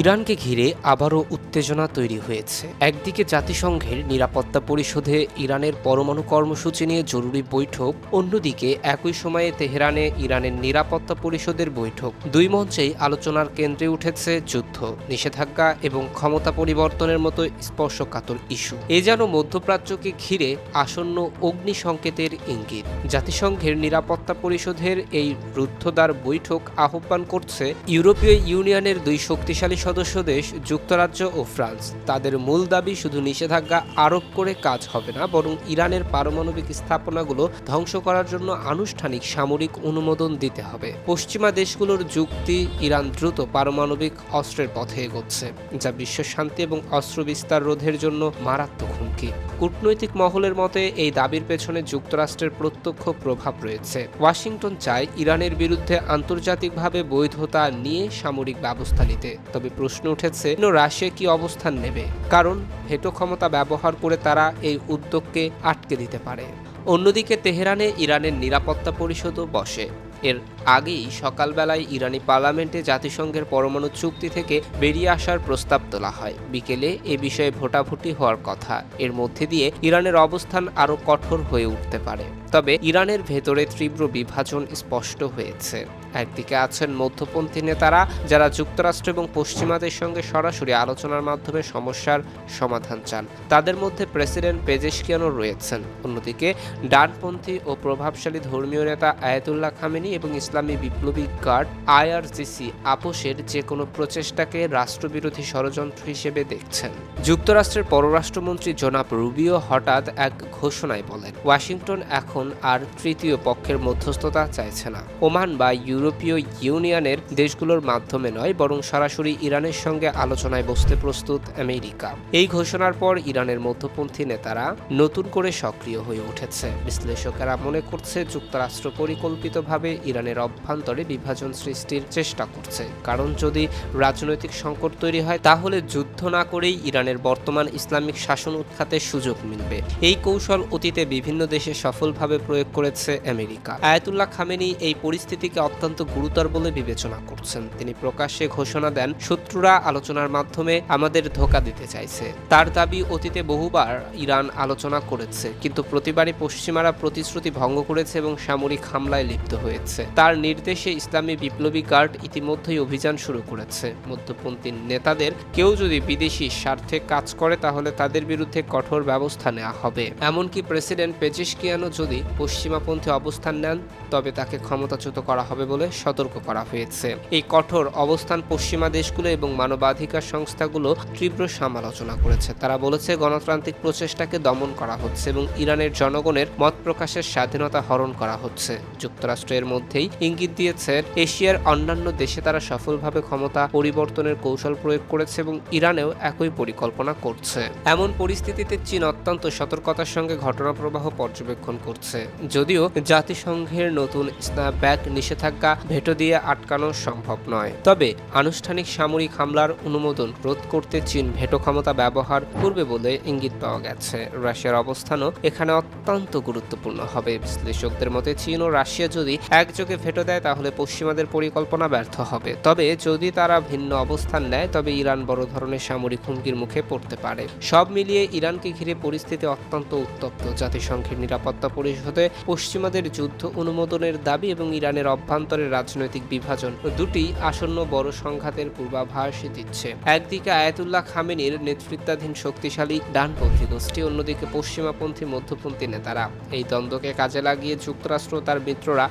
ইরানকে ঘিরে আবারও উত্তেজনা তৈরি হয়েছে। একদিকে জাতিসংঘের নিরাপত্তা পরিষদে ইরানের পরমাণু কর্মসূচি নিয়ে জরুরি বৈঠক, অন্যদিকে একই সময়ে তেহরানে ইরানের নিরাপত্তা পরিষদের বৈঠক। দুই মঞ্চেই আলোচনার কেন্দ্রে উঠেছে যুদ্ধ, নিষেধাজ্ঞা এবং ক্ষমতা পরিবর্তনের মতো স্পর্শকাতর ইস্যু। এ যেন মধ্যপ্রাচ্যকে ঘিরে আসন্ন অগ্নি সংকেতের ইঙ্গিত। জাতিসংঘের নিরাপত্তা পরিষদের এই রুদ্ধদ্বার বৈঠক আহ্বান করছে ইউরোপীয় ইউনিয়নের দুই শক্তিশালী সদস্য দেশ, যুক্তরাজ্য ও ফ্রান্স। তাদের মূল দাবি শুধু নিষেধাজ্ঞা আরোপ করে কাজ হবে না, বরং ইরানের পারমাণবিক স্থাপনাগুলো ধ্বংস করার জন্য আনুষ্ঠানিক সামরিক অনুমোদন দিতে হবে। পশ্চিমা দেশগুলোর যুক্তি, ইরান দ্রুত পারমাণবিক অস্ত্রের পথে এগোচ্ছে, যা বিশ্ব শান্তি এবং অস্ত্র বিস্তার রোধের জন্য মারাত্মক হুমকি। কূটনৈতিক মহলের মতে, এই দাবির পেছনে যুক্তরাষ্ট্রের প্রত্যক্ষ প্রভাব রয়েছে। ওয়াশিংটন চায় ইরানের বিরুদ্ধে আন্তর্জাতিকভাবে বৈধতা নিয়ে সামরিক ব্যবস্থা নিতে, তবে প্রশ্ন উঠেছে রাশিয়া কি অবস্থান নেবে? কারণ ভেটো ক্ষমতা ব্যবহার করে তারা এই উদ্যোগকে আটকে দিতে পারে। অন্যদিকে তেহরানে ইরানের নিরাপত্তা পরিষদও বসে। এর আগেই সকালবেলায় ইরানি পার্লামেন্টে জাতিসংঘের পরমাণু চুক্তি থেকে বেরিয়ে আসার প্রস্তাব তোলা হয়। বিকেলে এ বিষয়ে ভোটাভুটি হওয়ার কথা। এর মধ্যে দিয়ে ইরানের অবস্থান আরও কঠোর হয়ে উঠতে পারে। তবে ইরানের ভেতরে তীব্র বিভাজন স্পষ্ট হয়েছে। একদিকে আছেন মধ্যপন্থী নেতারা, যারা যুক্তরাষ্ট্র এবং পশ্চিমাদের সঙ্গে সরাসরি আলোচনার মাধ্যমে সমস্যার সমাধান চান। তাদের মধ্যে প্রেসিডেন্ট পেজেশকিয়ানও রয়েছেন। অন্যদিকে ডানপন্থী ও প্রভাবশালী ধর্মীয় নেতা আয়াতুল্লাহ খামেনি এবং ইসলামী বিপ্লবী গার্ড আইআরজিসি আপোষের যে কোনো প্রচেষ্টাকে রাষ্ট্রবিরোধী ষড়যন্ত্র হিসেবে দেখছেন। যুক্তরাষ্ট্রের পররাষ্ট্রমন্ত্রী জনাব রুবিও হঠাৎ এক ঘোষণায় বলেন, ওয়াশিংটন এখন আর তৃতীয় পক্ষের মধ্যস্থতা চাইছে না। ওমান বা ইউরোপীয় ইউনিয়নের দেশগুলোর মাধ্যমে নয়, বরং সরাসরি ইরানের সঙ্গে আলোচনায় বসতে প্রস্তুত আমেরিকা। এই ঘোষণার পর ইরানের মধ্যপন্থী নেতারা নতুন করে সক্রিয় হয়ে উঠেছে। বিশ্লেষকেরা মনে করছে, যুক্তরাষ্ট্র পরিকল্পিতভাবে ইরানের অভ্যন্তরে বিভাজন সৃষ্টির চেষ্টা করছে। কারণ যদি রাজনৈতিক সংকট তৈরি হয়, তাহলে যুদ্ধ না করেই ইরানের বর্তমান ইসলামিক শাসন উৎখাতের সুযোগ মিলবে। এই কৌশল অতীতে বিভিন্ন দেশে সফলভাবে প্রয়োগ করেছে আমেরিকা। আয়াতুল্লাহ খামেনি এই পরিস্থিতিকে অত্যন্ত গুরুতর বলে বিবেচনা করছেন। তিনি প্রকাশ্যে ঘোষণা দেন, শত্রুরা আলোচনার মাধ্যমে আমাদের ধোকা দিতে চাইছে। তার দাবি, অতীতে বহুবার ইরান আলোচনা করেছে, কিন্তু প্রতিবারই পশ্চিমারা প্রতিশ্রুতি ভঙ্গ করেছে এবং সামরিক হামলায় লিপ্ত হয়েছে। তার নির্দেশে ইসলামী বিপ্লবী গার্ড ইতিমধ্যেই অভিযান শুরু করেছে। মধ্যপন্থী নেতাদের কেউ যদি বিদেশি স্বার্থে কাজ করে, তাহলে তাদের বিরুদ্ধে কঠোর ব্যবস্থা নেওয়া হবে। এমনকি প্রেসিডেন্ট পেজিশকিয়ানো যদি পশ্চিমাপন্থী অবস্থান নেন, তবে তাকে ক্ষমতাচ্যুত করা হবে বলে সতর্ক করা হয়েছে। এই কঠোর অবস্থান পশ্চিমা দেশগুলো এবং মানবাধিকার সংস্থাগুলো তীব্র সমালোচনা করেছে। তারা বলেছে, গণতান্ত্রিক প্রচেষ্টাকে দমন করা হচ্ছে এবং ইরানের জনগণের মত প্রকাশের স্বাধীনতা হরণ করা হচ্ছে। যুক্তরাষ্ট্রের মধ্যেই ইঙ্গিত দিয়েছে, এশিয়ার অন্যান্য দেশে তারা সফলভাবে ক্ষমতা পরিবর্তনের কৌশল প্রয়োগ করেছে এবং ইরানেও একই পরিকল্পনা করছে। এমন পরিস্থিতিতে চীন অত্যন্ত সতর্কতার সঙ্গে ঘটনা প্রবাহ পর্যবেক্ষণ করছে। যদিও জাতিসংঘের নতুন স্ন্যাপব্যাক নিষেধাজ্ঞা ভেটো দিয়ে আটকানো সম্ভব নয়। তবে আনুষ্ঠানিক সামরিক হামলার অনুমোদন রোধ করতে চীন ভেটো ক্ষমতা ব্যবহার করবে বলে ইঙ্গিত পাওয়া গেছে। রাশিয়ার অবস্থানও এখানে অত্যন্ত গুরুত্বপূর্ণ হবে। বিশ্লেষকদের মতে চীন ও রাশিয়া যদি একযোগে ভেটো দেয়, তাহলে পশ্চিমাদের পরিকল্পনা ব্যর্থ হবে। তবে যদি তারা ভিন্ন অবস্থান নেয়, তবে ইরান বড় ধরনের সামরিক হুমকির মুখে পড়তে পারে। সব মিলিয়ে ইরানকে ঘিরে পরিস্থিতি অত্যন্ত উত্তপ্ত। জাতিসংঘের নিরাপত্তা পরিষদে পশ্চিমাদের যুদ্ধ অনুমোদনের দাবি এবং ইরানের অভ্যন্তরের রাজনৈতিক বিভাজন দুটি আসন্ন বড় সংঘাতের পূর্বাভাস দিচ্ছে। একদিকে আয়াতুল্লাহ খামেনির নেতৃত্বাধীন শক্তিশালী ডানপন্থী গোষ্ঠী, অন্যদিকে পশ্চিমাপন্থী মধ্যপন্থী নেতারা। এই দ্বন্দ্বকে কাজে লাগিয়ে যুক্তরাষ্ট্র তার মিত্ররা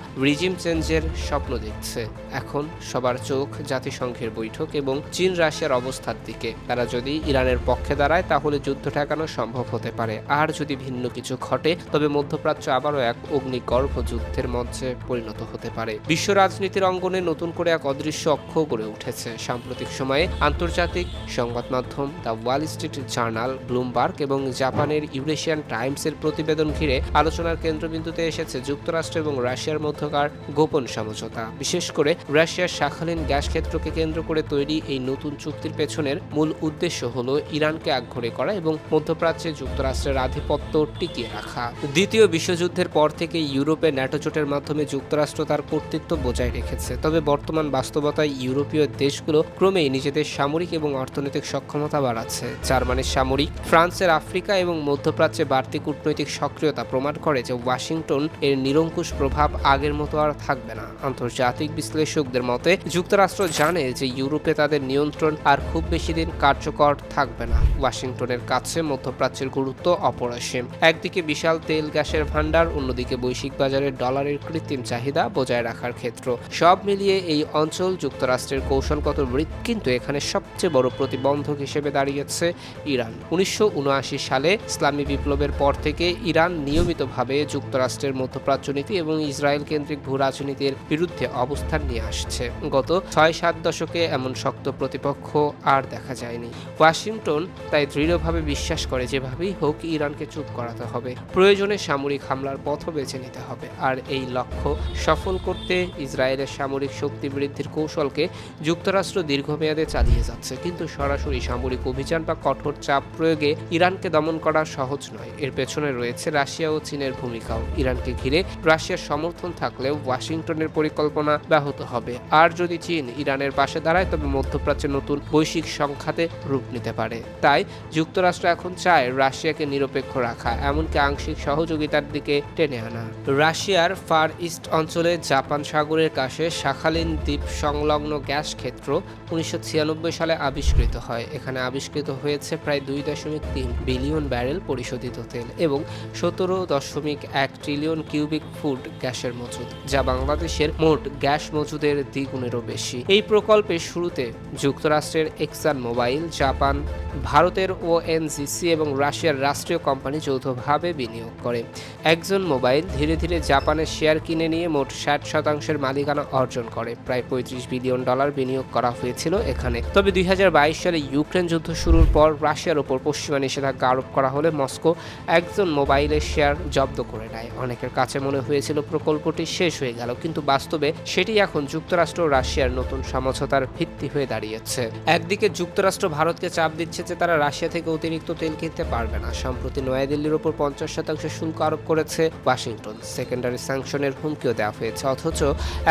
রিজিম চেঞ্জের স্বপ্ন দেখছে। এখন সবার চোখ জাতিসংঘের বৈঠক এবং চীন রাশিয়ার অবস্থার দিকে। তারা যদি ইরানের পক্ষে দাঁড়ায়, তাহলে যুদ্ধ ঠেকানো সম্ভব হতে পারে। আর যদি ভিন্ন কিছু ঘটে, তবে মধ্যপ্রাচ্য আবারও এক অগ্নিগর্ভ যুদ্ধের মঞ্চে পরিণত হতে পারে। বিশ্ব রাজনীতির অঙ্গনে নতুন করে এক অদৃশ্য অক্ষ গড়ে উঠেছে। সাম্প্রতিক সময়ে আন্তর্জাতিক সংবাদ মাধ্যম the Wall Street Journal, Bloomberg এবং জাপানের ইউরেশিয়ান টাইমসের প্রতিবেদন ঘিরে আলোচনার কেন্দ্রবিন্দুতে এসেছে যুক্তরাষ্ট্র এবং রাশিয়ার মধ্যকার গোপন সমঝোতা। বিশেষ করে রাশিয়ার শাখালিন গ্যাস ক্ষেত্রকে কেন্দ্র করে তৈরি এই নতুন চুক্তির পেছনের মূল উদ্দেশ্য হল ইরানকে একঘরে করা এবং মধ্যপ্রাচ্যে যুক্তরাষ্ট্রের আধিপত্য টিকিয়ে রাখা। দ্বিতীয় বিশ্বযুদ্ধের পর থেকে ইউরোপে ন্যাটো জোটের মাধ্যমে যুক্তরাষ্ট্র তার কর্তৃত্ব বজায় রেখেছে। তবে বর্তমান বাস্তবতায় ইউরোপীয় দেশগুলো ক্রমেই নিজেদের সামরিক এবং অর্থনৈতিক সক্ষমতা বাড়াচ্ছে। জার্মানির সামরিক, ফ্রান্সের আফ্রিকা এবং মধ্যপ্রাচ্যে বাড়তি কূটনৈতিক সক্রিয়তা প্রমাণ করে যে ওয়াশিংটন এর নিরঙ্কুশ প্রভাব আগের মতো আর থাকবে না। আন্তর্জাতিক বিশ্লেষকদের মতে, যুক্তরাষ্ট্র জানে যে ইউরোপে তাদের নিয়ন্ত্রণ আর খুব বেশি দিন কার্যকর থাকবে না। ওয়াশিংটনের কাছে মধ্যপ্রাচ্যের গুরুত্ব অপরিসীম। একদিকে বিশাল তেল গ্যাসের ভান্ডার অন্যদিকে বৈশ্বিক বাজারে ডলারের কৃত্রিম চাহিদা বজায় রাখার ক্ষেত্র। সব মিলিয়ে এই অঞ্চল যুক্তরাষ্ট্রের কৌশলগত বৃত্ত কিন্তু এখানে সবচেয়ে বড় প্রতিবন্ধক হিসেবে দাঁড়িয়েছে ইরান। উনিশশো উনআশি সালে ইসলামী বিপ্লবের পর থেকে ইরান নিয়মিতভাবে যুক্তরাষ্ট্রের মধ্যপ্রাচ্য নীতি এবং ইসরায়েল কেন্দ্রিক রাজনীতির বিরুদ্ধে অবস্থান নিয়ে আসছে। গত ছয় সাত দশকে এমন শক্ত প্রতিপক্ষ আর দেখা যায়নি। ওয়াশিংটন তাই দৃঢ়ভাবে বিশ্বাস করে যেভাবেই হোক ইরানকে চুপ করাতে হবে। প্রয়োজনে সামরিক হামলার পথও বেছে নিতে হবে। আর এই লক্ষ্য সফল করতে ইসরায়েলের সামরিক শক্তি বৃদ্ধির কৌশলকে যুক্তরাষ্ট্র দীর্ঘমেয়াদে চালিয়ে যাচ্ছে। কিন্তু সরাসরি সামরিক অভিযান বা কঠোর চাপ প্রয়োগে ইরানকে দমন করা সহজ নয়। এর পেছনে রয়েছে রাশিয়া ও চীনের ভূমিকাও। ইরানকে ঘিরে রাশিয়ার সমর্থন থাকলেও ওয়াশিংটনের পরিকল্পনা ব্যাহত হবে। আর যদি চীন ইরানের পাশে দাঁড়ায়, তবে মধ্যপ্রাচ্যে নতুন বৈশ্বিক সংখ্যাতে রূপ নিতে পারে। তাই যুক্তরাষ্ট্র এখন চায় রাশিয়াকে নিরপেক্ষ রাখা, এমনকি আংশিক সহযোগিতার দিকে টেনে আনা। রাশিয়ার ফার ইস্ট অঞ্চলে জাপান সাগরের কাছে শাখালিন দ্বীপ সংলগ্ন গ্যাস ক্ষেত্র উনিশশো ছিয়ানব্বই সালে আবিষ্কৃত হয়। এখানে আবিষ্কৃত হয়েছে প্রায় দুই দশমিক তিন বিলিয়ন ব্যারেল পরিশোধিত তেল এবং সতেরো দশমিক এক ট্রিলিয়ন কিউবিক ফুট গ্যাসের মজুদ। যা বাংলাদেশের মোট গ্যাস মজুদের দ্বিগুণেরও বেশি। এই প্রকল্পের শুরুতে যুক্তরাষ্ট্রের এক্সান মোবাইল, জাপান, ভারতের ওএনজিসি এবং রাশিয়ার রাষ্ট্রীয় কোম্পানি যৌথভাবে বিনিয়োগ করে। একজন মোবাইল ধীরে ধীরে জাপানের শেয়ার কিনে নিয়ে মোট ষাট শতাংশের মালিকানা অর্জন করে। প্রায় পঁয়ত্রিশ বিলিয়ন ডলার বিনিয়োগ করা হয়েছিল এখানে। তবে দুই হাজার বাইশ সালে ইউক্রেন যুদ্ধ শুরুর পর রাশিয়ার ওপর পশ্চিমা নিষেধাজ্ঞা আরোপ করা হলে মস্কো একজন মোবাইলের শেয়ার জব্দ করে নেয়। অনেকের কাছে মনে হয়েছিল প্রকল্পটি শেষ হয়ে গেল, কিন্তু বাস্তবে সেটি এখন যুক্তরাষ্ট্র রাশিয়ার নতুন সমঝোতার ভিত্তি হয়ে দাঁড়িয়েছে। একদিকে যুক্তরাষ্ট্র ভারতকে চাপ দিচ্ছে যে তারা রাশিয়া থেকে অতিরিক্ত তেল কিনতে পারবে না। সম্প্রতি নয়াদিল্লির ওপর পঞ্চাশ শতাংশ শুল্ক আরোপ করেছে ওয়াশিংটন। সেকেন্ডারি স্যাংশনের হুমকিও দেওয়া হয়েছে, অথচ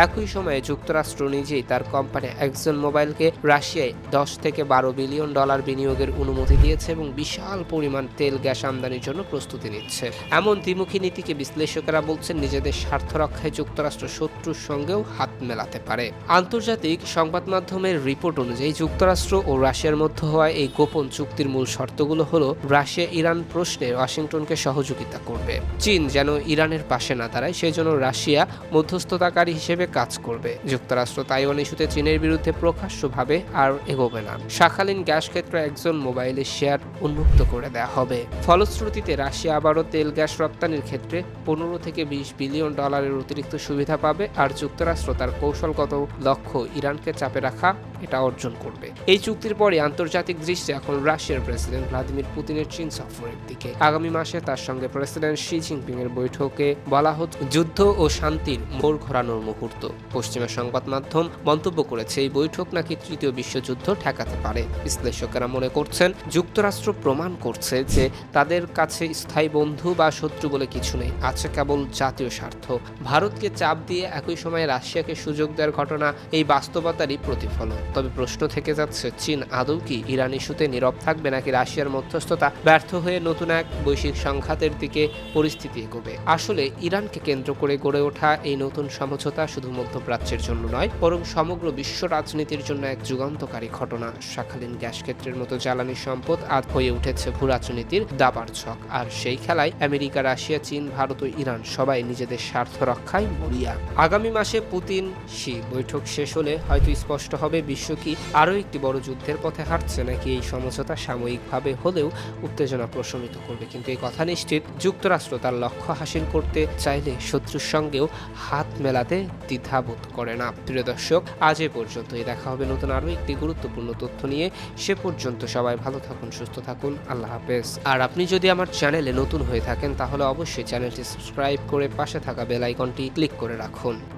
একই সময়ে যুক্তরাষ্ট্র নিজেই তার কোম্পানি একজন মোবাইলকে রাশিয়ায় দশ থেকে বারো বিলিয়ন ডলার বিনিয়োগের অনুমতি দিয়েছে এবং বিশাল পরিমাণ তেল, গ্যাস আমদানির জন্য প্রস্তুতি নিচ্ছে। এমন দ্বিমুখী নীতিকে বিশ্লেষকেরা বলছেন, নিজেদের স্বার্থ রক্ষায় যুক্তরাষ্ট্র শত্রুর সঙ্গেও হাত মেলাতে পারে। আন্তর্জাতিক সংবাদ মাধ্যমের রিপোর্ট অনুযায়ী যুক্তরাষ্ট্র ও রাশিয়ার মধ্যে হওয়া এই গোপন চুক্তির মূল শর্তগুলো হলো, রাশিয়া ইরান প্রশ্নে ওয়াশিংটনকে সহযোগিতা করবে। চীন যেন ইরানের পাশে না দাঁড়ায় সেই জন্য রাশিয়া মধ্যস্থতাকারী হিসেবে কাজ করবে। যুক্তরাষ্ট্র তাইওয়ান ইস্যুতে চীনের বিরুদ্ধে প্রকাশ্যভাবে আর এগোবে না। শাখালিন গ্যাস ক্ষেত্রে একজন মোবাইলের শেয়ার উন্মুক্ত করে দেওয়া হবে। ফলশ্রুতিতে রাশিয়া আবারও তেল গ্যাস রপ্তানির ক্ষেত্রে পনেরো থেকে বিশ বিলিয়ন ডলারের অতিরিক্ত সুবিধা পাবে আর যুক্তরাষ্ট্র তার কৌশলগত লক্ষ্য ইরানকে চাপে রাখা এটা অর্জন করবে। এই চুক্তির পরে আন্তর্জাতিক দৃষ্টি এখন রাশিয়ার প্রেসিডেন্ট ভ্লাদিমির পুতিনের চীন সফরের দিকে। আগামী মাসে তার সঙ্গে প্রেসিডেন্ট শি জিনপিং এর বৈঠকে বলা হচ্ছে যুদ্ধ ও শান্তির মোড় ঘোরানোর মুহূর্ত। পশ্চিমা সংবাদ মাধ্যম মন্তব্য করেছে, এই বৈঠক নাকি তৃতীয় বিশ্বযুদ্ধ ঠেকাতে পারে। বিশ্লেষকেরা মনে করছেন, যুক্তরাষ্ট্র প্রমাণ করছে যে তাদের কাছে স্থায়ী বন্ধু বা শত্রু বলে কিছু নেই, আছে কেবল জাতীয় স্বার্থ। ভারতকে চাপ দিয়ে একই সময়ে রাশিয়াকে সুযোগ দেওয়ার ঘটনা এই বাস্তবতারই প্রতিফলন। তবে প্রশ্ন থেকে যাচ্ছে, চীন আদৌ কি ইরান ইস্যুতে নীরব থাকবে নাকি রাশিয়ার মধ্যস্থতা ব্যর্থ হয়ে নতুন এক বৈশ্বিক সংঘাতের দিকে পরিস্থিতি এগোবে? আসলে ইরানকে কেন্দ্র করে গড়ে ওঠা এই নতুন সমঝোতা শুধু মধ্যপ্রাচ্যের জন্য নয়, বরং সমগ্র বিশ্ব রাজনীতির জন্য এক যুগান্তকারী ঘটনা। শাখালিন গ্যাস ক্ষেত্রের মতো জ্বালানি সম্পদ আজ হয়ে উঠেছে ভূ রাজনীতির দাবার ছক। আর সেই খেলায় আমেরিকা, রাশিয়া, চীন, ভারত ও ইরান সবাই নিজেদের স্বার্থ রক্ষায় মরিয়া। আগামী মাসে পুতিন শি বৈঠক শেষ হলে হয়তো স্পষ্ট হবে বিশ্ব কি আরও একটি বড় যুদ্ধের পথে হাঁটছে নাকি এই সমঝোতা সাময়িকভাবে হলেও উত্তেজনা প্রশমিত করবে। কিন্তু এই কথা নিশ্চিত, যুক্তরাষ্ট্র তার লক্ষ্য হাসিল করতে চাইলে শত্রুর সঙ্গেও হাত মেলাতে দ্বিধাবোধ করে না। প্রিয় দর্শক, আজ এ পর্যন্ত পর্যন্তই। দেখা হবে নতুন আরও একটি গুরুত্বপূর্ণ তথ্য নিয়ে। সে পর্যন্ত সবাই ভালো থাকুন, সুস্থ থাকুন। আল্লাহ হাফেজ। আর আপনি যদি আমার চ্যানেলে নতুন হয়ে থাকেন, তাহলে অবশ্যই চ্যানেলটি সাবস্ক্রাইব করে পাশে থাকা বেল আইকনটি ক্লিক করে রাখুন।